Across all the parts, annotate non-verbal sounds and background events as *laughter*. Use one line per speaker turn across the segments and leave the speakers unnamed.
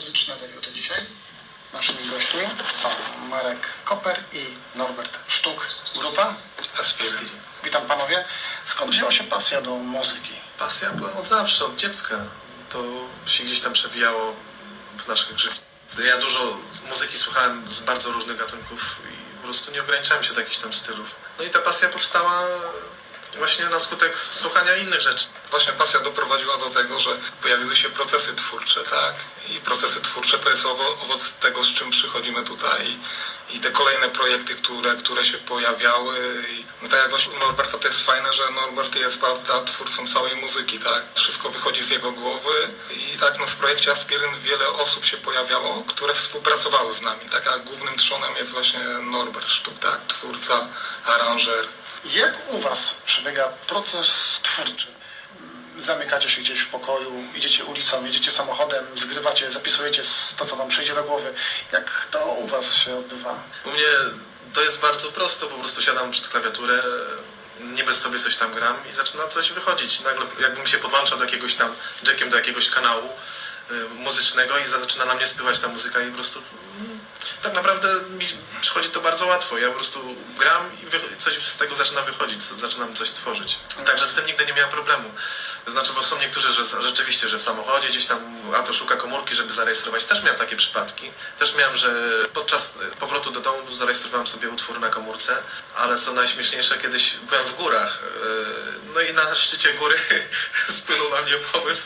muzyczne debiuty dzisiaj. Naszymi gośćmi są Marek Koper i Norbert Sztuk. Grupa.
Aspiri.
Witam panowie. Skąd wzięła się pasja do muzyki?
Pasja była od zawsze, od dziecka. To się gdzieś tam przewijało w naszych życiach. Ja dużo muzyki słuchałem z bardzo różnych gatunków i po prostu nie ograniczałem się do jakichś tam stylów. No i ta pasja powstała właśnie na skutek słuchania innych rzeczy.
Właśnie pasja doprowadziła do tego, że pojawiły się procesy twórcze, tak? I procesy twórcze to jest owo, owoc tego, z czym przychodzimy tutaj. I te kolejne projekty, które, które się pojawiały. I, no tak jak właśnie u Norberta to jest fajne, że Norbert jest prawda, twórcą całej muzyki, tak? Wszystko wychodzi z jego głowy. I tak no, w projekcie Aspiryn wiele osób się pojawiało, które współpracowały z nami. Tak? A głównym trzonem jest właśnie Norbert Sztuk, tak? Twórca, aranżer.
Jak u was przebiega proces twórczy? Zamykacie się gdzieś w pokoju, idziecie ulicą, jedziecie samochodem, zgrywacie, zapisujecie to, co wam przyjdzie do głowy. Jak to u was się odbywa?
U mnie to jest bardzo prosto, po prostu siadam przed klawiaturę, niby sobie coś tam gram i zaczyna coś wychodzić. Nagle jakbym się podłączał do jakiegoś tam jackiem do jakiegoś kanału y, muzycznego i zaczyna na mnie spływać ta muzyka i po prostu tak naprawdę mi przychodzi to bardzo łatwo. Ja po prostu gram i coś z tego zaczyna wychodzić, zaczynam coś tworzyć. Także z tym nigdy nie miałem problemu. To znaczy, bo są niektórzy, że rzeczywiście, że w samochodzie gdzieś tam, a to szuka komórki, żeby zarejestrować. Też miałem takie przypadki. Też miałem, że podczas powrotu do domu zarejestrowałem sobie utwór na komórce, ale co najśmieszniejsze, kiedyś byłem w górach. yy, No i na szczycie góry *laughs* spłynął na mnie pomysł,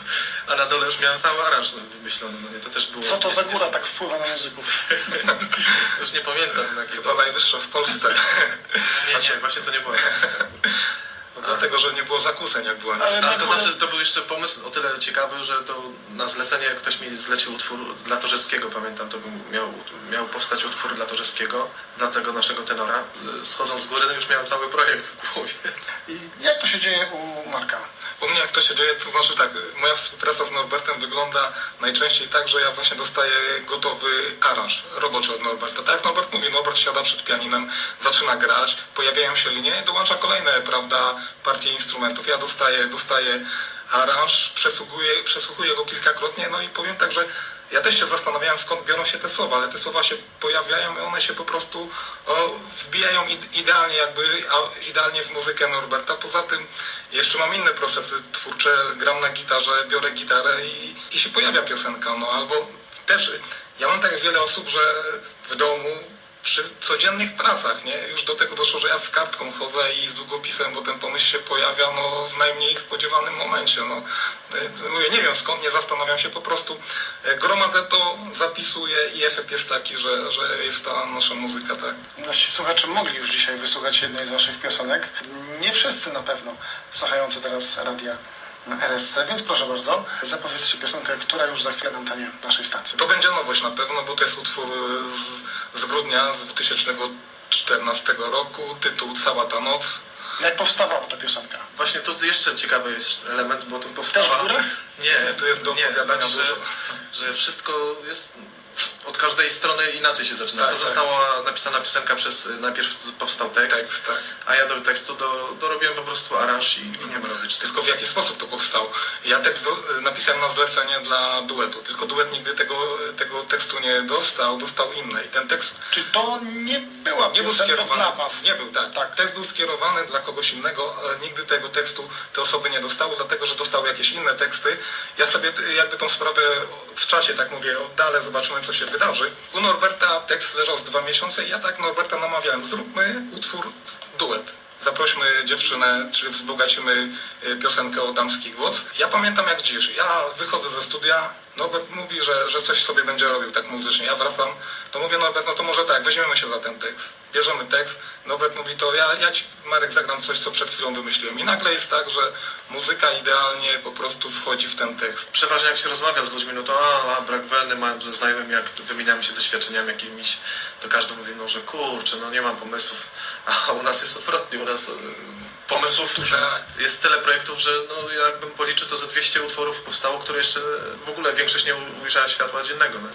a na dole już miałem cały aranż wymyślony. No nie, to też było...
Co to za góra tak wpływa na muzyków? *laughs*
Już nie pamiętam. Jakie
To najwyższa w Polsce. *laughs*
Nie, nie, właśnie to nie było.
Dlatego, że nie było zakłóceń, jak byłem.
Ale-
Ale to znaczy, to był jeszcze pomysł o tyle ciekawy, że to na zlecenie ktoś mi zlecił utwór dla Torzewskiego, pamiętam, to był, miał, miał powstać utwór dla Torzewskiego, dla tego naszego tenora. Schodząc z góry, no już miałem cały projekt w głowie.
I jak to się dzieje u Marka?
U mnie jak to się dzieje, to znaczy tak, moja współpraca z Norbertem wygląda najczęściej tak, że ja właśnie dostaję gotowy aranż roboczy od Norberta. Tak jak Norbert mówi, Norbert siada przed pianinem, zaczyna grać, pojawiają się linie, dołącza kolejne, prawda, partie instrumentów. Ja dostaję, dostaję aranż, przesłuchuję, przesłuchuję go kilkakrotnie, no i powiem tak, że ja też się zastanawiałem skąd biorą się te słowa, ale te słowa się pojawiają i one się po prostu o, wbijają ide- idealnie jakby idealnie w muzykę Norberta. Poza tym jeszcze mam inne procesy twórcze, gram na gitarze, biorę gitarę i, i się pojawia piosenka, no albo też ja mam tak wiele osób, że w domu przy codziennych pracach, nie? Już do tego doszło, że ja z kartką chodzę i z długopisem, bo ten pomysł się pojawia no, w najmniej spodziewanym momencie. No. Mówię, nie wiem skąd, nie zastanawiam się, po prostu e, gromadzę to, zapisuję i efekt jest taki, że, że jest ta nasza muzyka, tak.
Nasi słuchacze mogli już dzisiaj wysłuchać jednej z waszych piosenek. Nie wszyscy na pewno słuchający teraz radia RSC, więc proszę bardzo, zapowiedzcie piosenkę, która już za chwilę na antenie naszej stacji.
To będzie nowość na pewno, bo to jest utwór z, z grudnia z 2014 roku, tytuł Cała ta noc.
Jak powstawała ta piosenka?
Właśnie tu jeszcze ciekawy jest element, bo to
Też
powstała...
w górach?
Nie,
To jest do
nie,
opowiadania
znaczy, że, że wszystko jest od każdej strony inaczej się zaczyna.
Tak,
to
tak.
została napisana piosenka przez, najpierw powstał tekst,
Tekst, tak.
a ja do tekstu do, dorobiłem po prostu aranż i linię melodyczną.
Tylko w jaki sposób to powstało? Ja tekst do, napisałem na zlecenie dla duetu, tylko duet nigdy tego, tego tekstu nie dostał, dostał inny. I ten tekst
Czy to nie była
nie był skierowany.
dla was?
Nie był, tak.
Tak.
Tekst był skierowany dla kogoś innego, ale nigdy tego tekstu te osoby nie dostały, dlatego że dostały jakieś inne teksty. Ja sobie jakby tą sprawę w czasie, tak mówię, oddalę, zobaczymy co się wydarzy. U Norberta tekst leżał z dwa miesiące i ja tak Norberta namawiałem, zróbmy utwór duet. Zaprośmy dziewczynę, czy wzbogacimy y, piosenkę o damski głos. Ja pamiętam jak dziś. Ja wychodzę ze studia, Norbert mówi, że, że coś sobie będzie robił tak muzycznie. Ja wracam, to mówię Norbert, no to może tak, weźmiemy się za ten tekst. Bierzemy tekst, Norbert mówi to ja, ja ci Marek zagram coś, co przed chwilą wymyśliłem. I nagle jest tak, że muzyka idealnie po prostu wchodzi w ten tekst.
Przeważnie jak się rozmawia z ludźmi, no to a, a brak weny, mam ze znajomymi, jak wymieniamy się doświadczeniami jakimiś, to każdy mówi, no że kurczę, no nie mam pomysłów, a u nas jest odwrotnie, u nas y, pomysłów
Tak.
jest tyle projektów, że no jakbym policzył, to ze 200 utworów powstało, które jeszcze w ogóle większość nie ujrzała światła dziennego. No.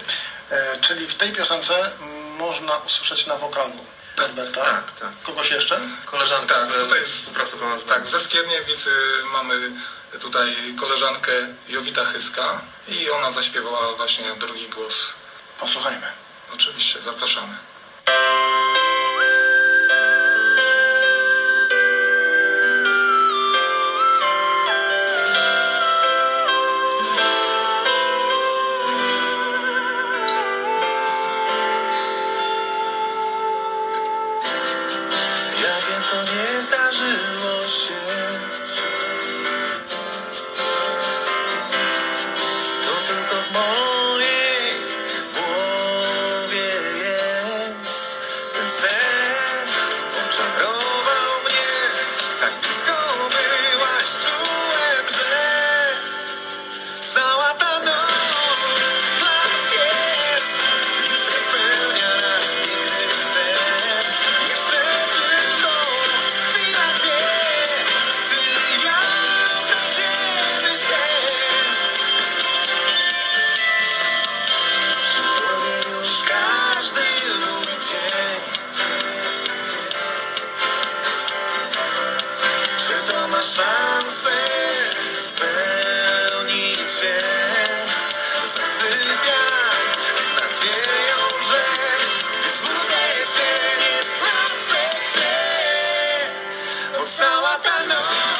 E, czyli w tej piosence można usłyszeć na wokalu Norberta.
Tak, tak.
Kogoś jeszcze?
Koleżanka,
Tak, tutaj
współpracowała z nami.
Tak, ze Skierniewic y, mamy tutaj koleżankę Jowita Chyska i ona zaśpiewała właśnie drugi głos.
Posłuchajmy.
Oczywiście, zapraszamy.
Cała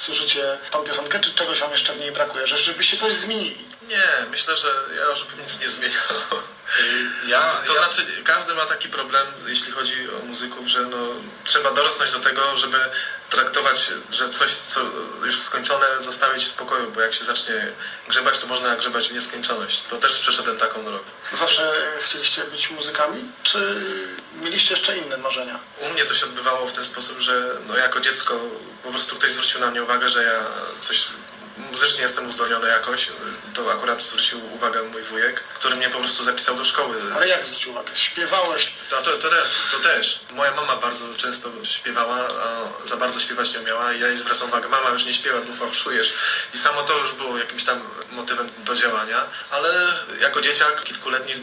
słyszycie tą piosenkę, czy czegoś wam jeszcze w niej brakuje, że żebyście coś zmienili?
Nie, myślę, że ja już bym nic nie zmieniał.
Ja,
To
ja,
znaczy, każdy ma taki problem, jeśli chodzi o muzyków, że no, trzeba dorosnąć do tego, żeby traktować, że coś, co już skończone, zostawić w spokoju, bo jak się zacznie grzebać, to można grzebać w nieskończoność. To też przeszedłem taką drogę.
Zawsze chcieliście być muzykami, czy mieliście jeszcze inne marzenia?
U mnie to się odbywało w ten sposób, że no, jako dziecko po prostu ktoś zwrócił na mnie uwagę, że ja coś muzycznie jestem uzdolniony jakoś. To akurat zwrócił uwagę mój wujek, który mnie po prostu zapisał do szkoły.
Ale jak zwrócił uwagę? Śpiewałeś,
To, to, to, te- to też. Moja mama bardzo często śpiewała, a za bardzo śpiewać nie umiała i ja jej zwracam uwagę, mama już nie śpiewa, bo fałszujesz. I samo to już było jakimś tam motywem do działania, ale jako dzieciak kilkuletni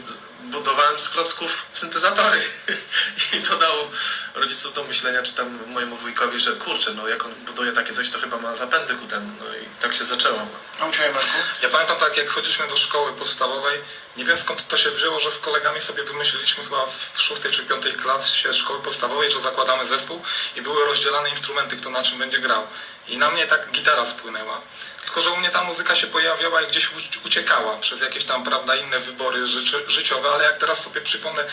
budowałem z klocków syntezatory *laughs* i to dało rodziców do myślenia, czy tam mojemu wujkowi, że kurczę, no jak on buduje takie coś, to chyba ma zapędy ku temu. No i tak się zaczęło.
A u Ciebie, Marku?
Ja pamiętam tak, jak chodziliśmy do szkoły podstawowej, nie wiem skąd to się wzięło, że z kolegami sobie wymyśliliśmy chyba w szóstej czy piątej klasie szkoły podstawowej, że zakładamy zespół i były rozdzielane instrumenty, kto na czym będzie grał. I na mnie tak gitara spłynęła. Tylko, że u mnie ta muzyka się pojawiała i gdzieś uci- uciekała przez jakieś tam, prawda, inne wybory życzy, życiowe, ale jak teraz sobie przypomnę,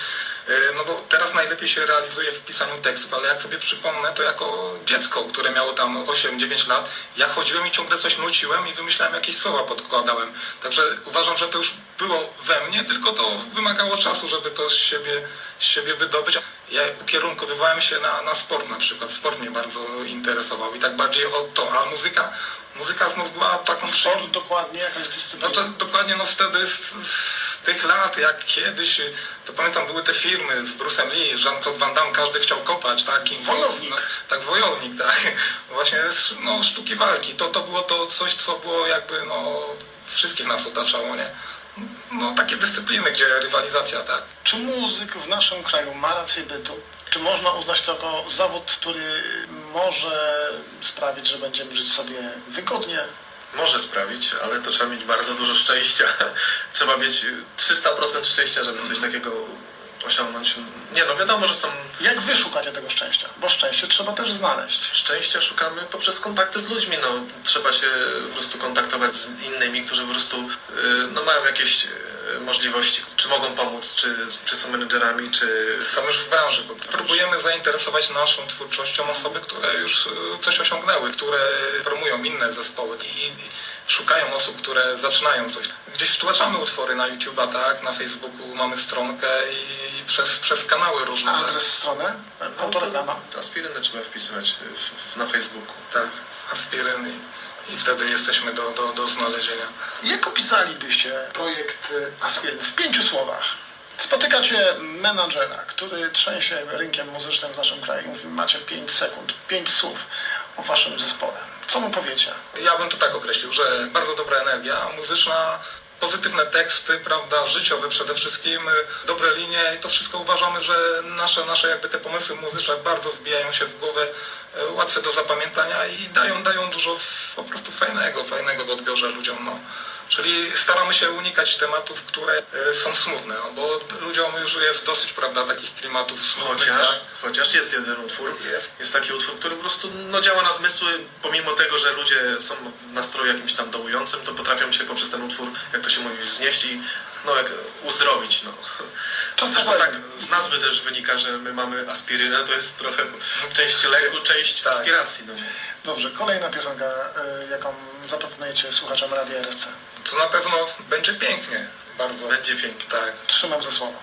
no bo teraz najlepiej się realizuje w pisaniu tekstów, ale jak sobie przypomnę, to jako dziecko, które miało tam 8-9 lat, ja chodziłem i ciągle coś nuciłem i wymyślałem jakieś słowa, podkładałem. Także uważam, że to już było we mnie, tylko to wymagało czasu, żeby to z siebie, z siebie wydobyć. Ja ukierunkowywałem się na, na sport na przykład. Sport mnie bardzo interesował i tak bardziej o to, a muzyka, muzyka znów była taką
Sport dokładnie, jakaś
no
dyscyplina.
to dokładnie no wtedy tych lat, jak kiedyś, to pamiętam były te firmy z Bruce'em Lee, Jean-Claude Van Damme, każdy chciał kopać, tak?
Wojownik.
No, tak, wojownik, *laughs* tak. Właśnie no, sztuki walki, to, to było to coś, co było jakby no wszystkich nas otaczało, nie? No takie dyscypliny, gdzie rywalizacja, tak.
Czy muzyk w naszym kraju ma rację bytu? Czy można uznać to jako zawód, który może sprawić, że będziemy żyć sobie wygodnie?
Może sprawić, ale to trzeba mieć bardzo dużo szczęścia. *laughs* trzeba mieć 300% szczęścia, żeby coś takiego osiągnąć. Nie no, wiadomo, że są
Jak wy szukacie tego szczęścia? Bo szczęście trzeba też znaleźć.
szczęścia szukamy poprzez kontakty z ludźmi. No, trzeba się po prostu kontaktować z innymi, którzy po prostu y, no, mają jakieś możliwości, czy mogą pomóc, czy, czy są menedżerami, czy
Są już w branży, bo próbujemy zainteresować naszą twórczością osoby, które już y, coś osiągnęły, które promują inne zespoły i, szukają osób, które zaczynają coś. Gdzieś wtłaczamy utwory na YouTube'a, tak, na Facebooku mamy stronkę i przez, przez kanały różne.
A
tak.
adres strony? Autoreklama.
aspirynę trzeba wpisywać w, w, na Facebooku.
Tak, aspiryn i, i wtedy jesteśmy do, do, do znalezienia.
Jak opisalibyście projekt y, Aspirin w pięciu słowach? Spotykacie menadżera, który trzęsie rynkiem muzycznym w naszym kraju. Mówi, macie 5 sekund, 5 słów o waszym zespole. Co mu powiecie?
Ja bym to tak określił, że bardzo dobra energia muzyczna, pozytywne teksty, prawda, życiowe przede wszystkim, y, dobre linie i to wszystko uważamy, że nasze, nasze jakby te pomysły muzyczne bardzo wbijają się w głowę, y, łatwe do zapamiętania i dają, dają dużo po prostu fajnego, fajnego w odbiorze ludziom, no. Czyli staramy się unikać tematów, które y, są smutne, no, bo ludziom już jest dosyć, prawda, takich klimatów smutnych,
Chociaż,
tak?
chociaż jest jeden utwór,
Jest.
jest taki utwór, który po prostu no, działa na zmysły, pomimo tego, że ludzie są w nastroju jakimś tam dołującym, to potrafią się poprzez ten utwór, jak to się mówi, wznieść i no, jak uzdrowić. No. Zresztą tak z nazwy też wynika, że my mamy aspirynę, to jest trochę część leku, część
Tak.
aspiracji. No.
Dobrze, kolejna piosenka, y, jaką zaproponujecie słuchaczom Radia RSC.
To na pewno będzie pięknie, bardzo.
Będzie pięknie.
Tak.
Trzymam za słowo.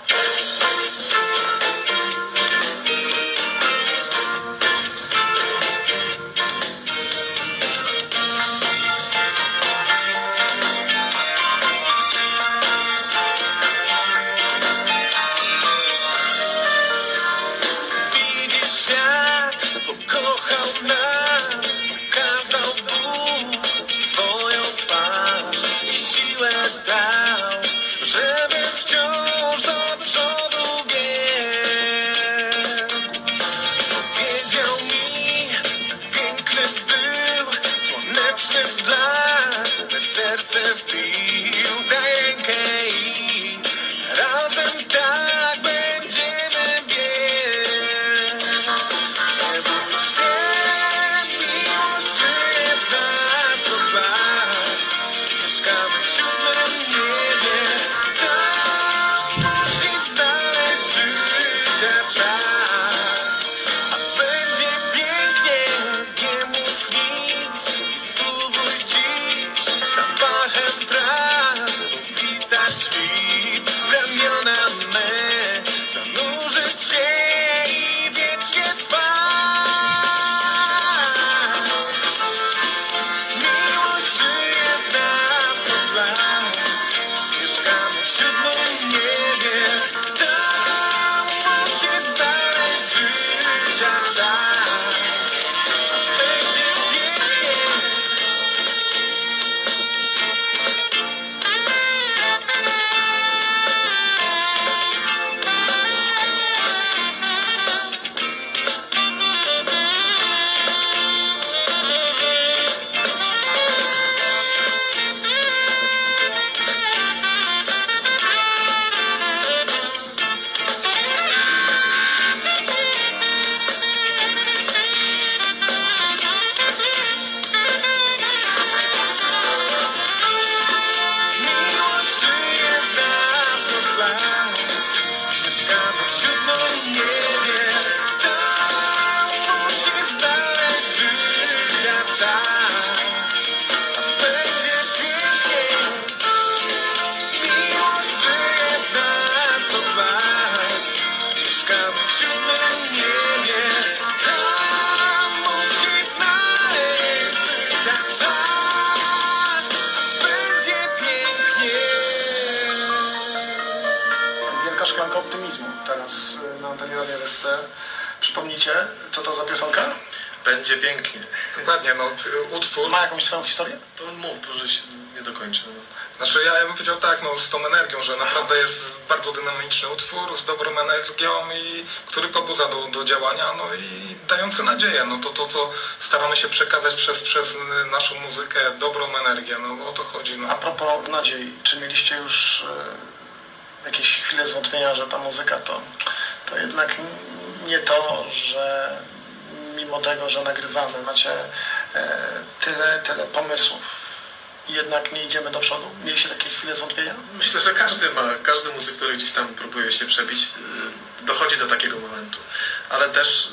Radia SC. Przypomnijcie, co to za piosenka?
Będzie pięknie.
Dokładnie, no utwór.
Ma jakąś swoją historię?
To mów, że się nie dokończę.
Znaczy ja, ja bym powiedział tak, no z tą energią, że naprawdę jest bardzo dynamiczny utwór z dobrą energią i który pobudza do, do działania, no i dający nadzieję. No to to, co staramy się przekazać przez, przez naszą muzykę, dobrą energię, no o to chodzi. No.
A propos nadziei, czy mieliście już e, jakieś chwile zwątpienia, że ta muzyka to, to jednak nie to, że mimo tego, że nagrywamy, macie e, tyle, tyle pomysłów jednak nie idziemy do przodu? Mieliście takie chwile zwątpienia?
Myślę, że każdy ma, każdy muzyk, który gdzieś tam próbuje się przebić, y, dochodzi do takiego momentu. Ale też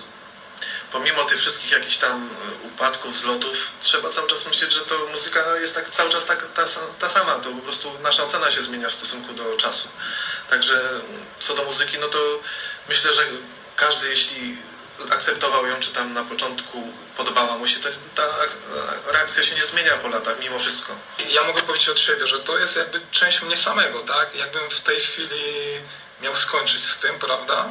pomimo tych wszystkich jakichś tam y, upadków, zlotów, trzeba cały czas myśleć, że to muzyka jest tak cały czas tak, ta, ta sama. To po prostu nasza ocena się zmienia w stosunku do czasu. Także co do muzyki, no to myślę, że każdy jeśli akceptował ją, czy tam na początku podobała mu się, to ta ak- reakcja się nie zmienia po latach, mimo wszystko.
Ja mogę powiedzieć od siebie, że to jest jakby część mnie samego, tak? Jakbym w tej chwili miał skończyć z tym, prawda?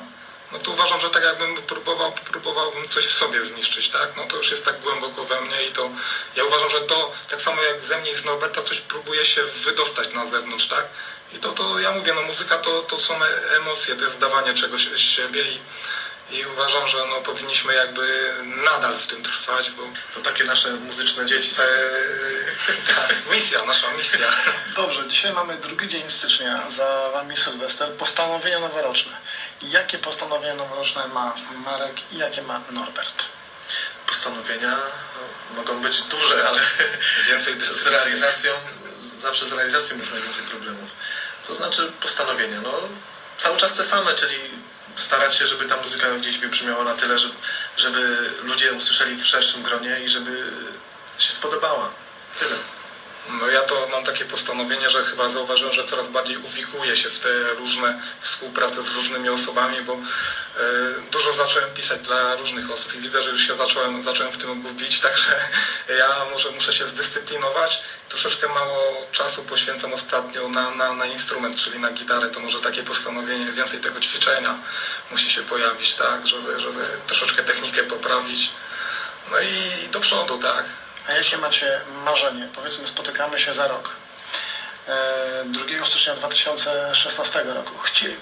No to uważam, że tak jakbym próbował, próbowałbym coś w sobie zniszczyć, tak? No to już jest tak głęboko we mnie i to ja uważam, że to tak samo jak ze mnie i z Norberta coś próbuje się wydostać na zewnątrz, tak? I to, to ja mówię, no muzyka to, to są e- emocje, to jest dawanie czegoś z siebie i, i uważam, że no powinniśmy jakby nadal w tym trwać, bo
To takie nasze muzyczne dzieci.
e, *laughs* tak, misja, nasza misja.
Dobrze, dzisiaj mamy drugi dzień stycznia, za Wami Sylwester, postanowienia noworoczne. Jakie postanowienia noworoczne ma Marek i jakie ma Norbert?
Postanowienia no, mogą być duże, ale
Więcej
z realizacją, zawsze z realizacją jest najwięcej problemów. To znaczy postanowienia, no cały czas te same, czyli starać się, żeby ta muzyka gdzieś wybrzmiała na tyle, żeby, żeby ludzie usłyszeli w szerszym gronie i żeby się spodobała. Tyle.
No ja to mam takie postanowienie, że chyba zauważyłem, że coraz bardziej uwikuję się w te różne współprace z różnymi osobami, bo e, dużo zacząłem pisać dla różnych osób i widzę, że już się zacząłem, zacząłem w tym gubić, *laughs* także ja może muszę się zdyscyplinować. Troszeczkę mało czasu poświęcam ostatnio na, na, na instrument, czyli na gitarę, to może takie postanowienie, więcej tego ćwiczenia musi się pojawić, tak, żeby, żeby troszeczkę technikę poprawić. No i do przodu, tak.
A jakie macie marzenie? Powiedzmy, spotykamy się za rok. E, 2 stycznia 2016 roku.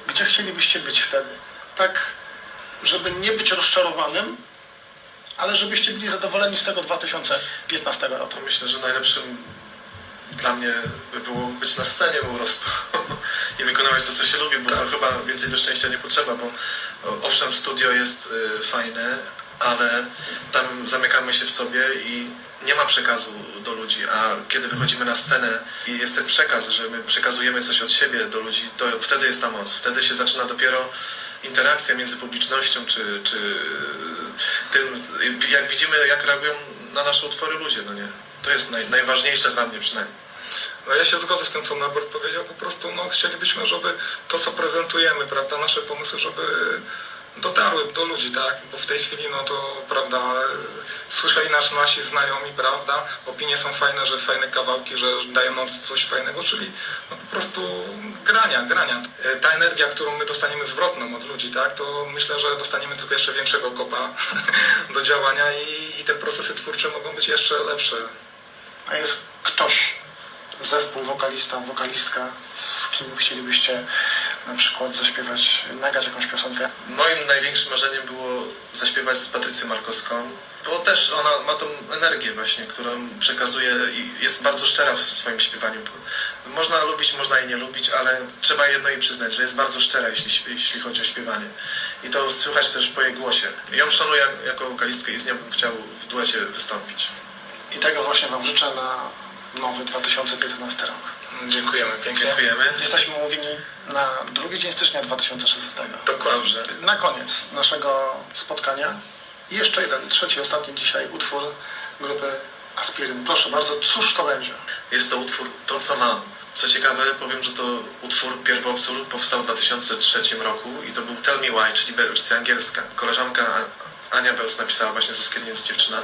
Gdzie chcielibyście być wtedy? Tak, żeby nie być rozczarowanym, ale żebyście byli zadowoleni z tego 2015 roku.
Myślę, że najlepszym dla mnie by było być na scenie po prostu *laughs* i wykonywać to, co się lubi, bo to chyba więcej do szczęścia nie potrzeba, bo owszem, studio jest y, fajne, ale tam zamykamy się w sobie i nie ma przekazu do ludzi, a kiedy wychodzimy na scenę i jest ten przekaz, że my przekazujemy coś od siebie do ludzi, to wtedy jest ta moc. Wtedy się zaczyna dopiero interakcja między publicznością, czy, czy tym, jak widzimy, jak reagują na nasze utwory ludzie, no nie? To jest naj, najważniejsze dla mnie przynajmniej.
No ja się zgodzę z tym, co Norbert powiedział. Po prostu no, chcielibyśmy, żeby to, co prezentujemy, prawda, nasze pomysły, żeby dotarły do ludzi, tak? Bo w tej chwili, no to, prawda, e, słyszeli nas nasi znajomi, prawda? Opinie są fajne, że fajne kawałki, że dają coś fajnego, czyli no, po prostu grania, grania. E, Ta energia, którą my dostaniemy zwrotną od ludzi, tak? To myślę, że dostaniemy tylko jeszcze większego kopa *laughs* do działania i, i te procesy twórcze mogą być jeszcze lepsze.
A jest ktoś, zespół, wokalista, wokalistka, z kim chcielibyście na przykład zaśpiewać, nagrać jakąś piosenkę?
Moim największym marzeniem było zaśpiewać z Patrycją Markowską, bo też ona ma tą energię właśnie, którą przekazuje i jest bardzo szczera w swoim śpiewaniu. Można lubić, można jej nie lubić, ale trzeba jedno jej przyznać, że jest bardzo szczera, jeśli, jeśli chodzi o śpiewanie. I to słychać też po jej głosie. Ją szanuję jako wokalistkę i z nią bym chciał w duecie wystąpić.
I tego właśnie Wam życzę na nowy 2015 rok.
Dziękujemy pięknie.
Dziękujemy.
Jesteśmy umówieni na drugi dzień stycznia 2016.
Dobrze.
Na koniec naszego spotkania jeszcze jeden, trzeci, ostatni dzisiaj utwór grupy Aspiryn. Proszę bardzo, cóż to będzie?
Jest to utwór To co mam. Co ciekawe, powiem, że to utwór pierwowzór powstał w 2003 roku i to był Tell Me Why, czyli wersja angielska. Koleżanka Ania Beus napisała właśnie z Oskierniec dziewczyna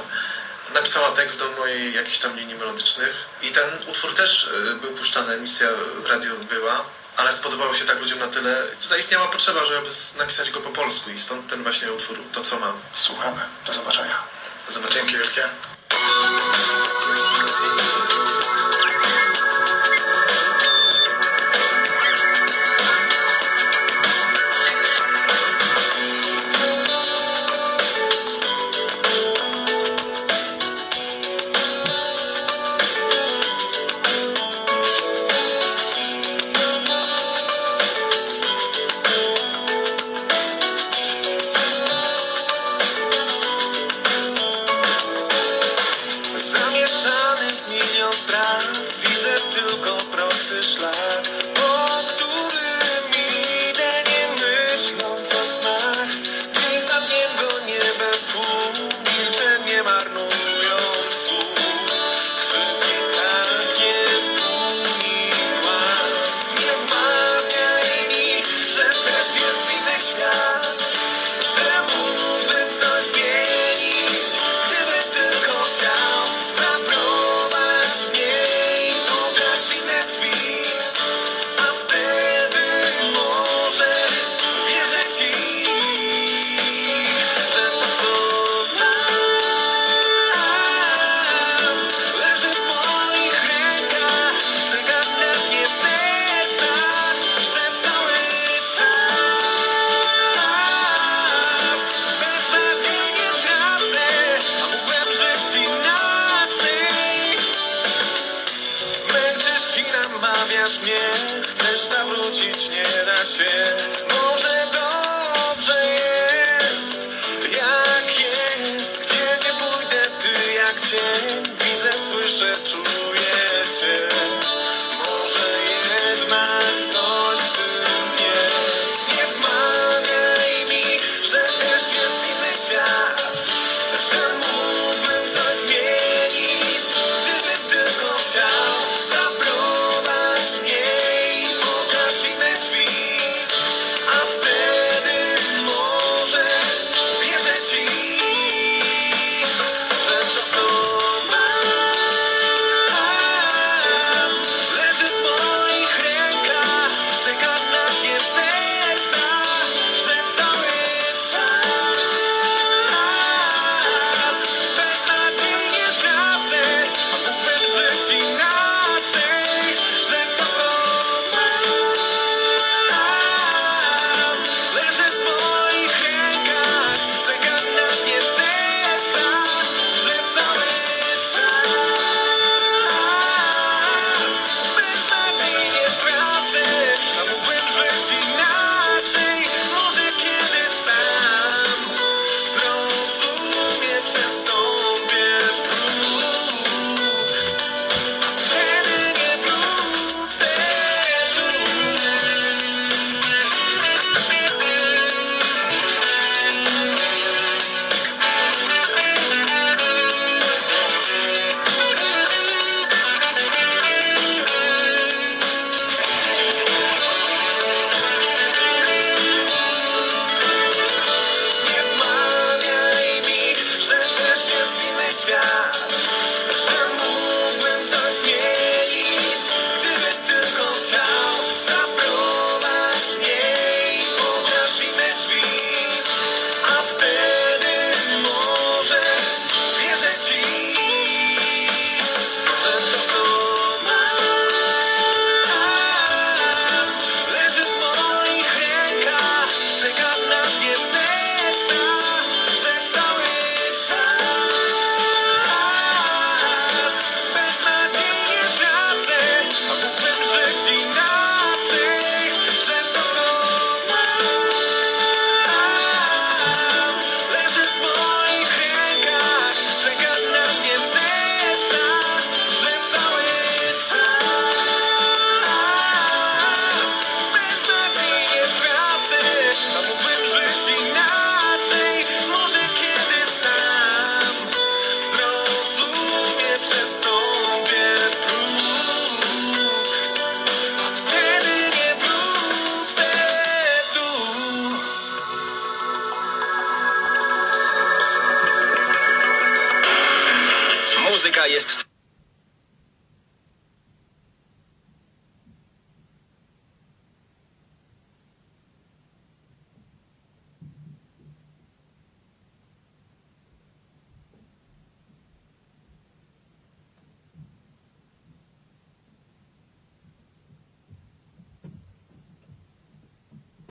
napisała tekst do mojej jakichś tam linii melodycznych i ten utwór też e, był puszczany, emisja w radiu była, ale spodobało się tak ludziom na tyle, zaistniała potrzeba, żeby napisać go po polsku i stąd ten właśnie utwór, to co mam.
Słuchamy, do zobaczenia.
Do zobaczenia.
Dzięki wielkie.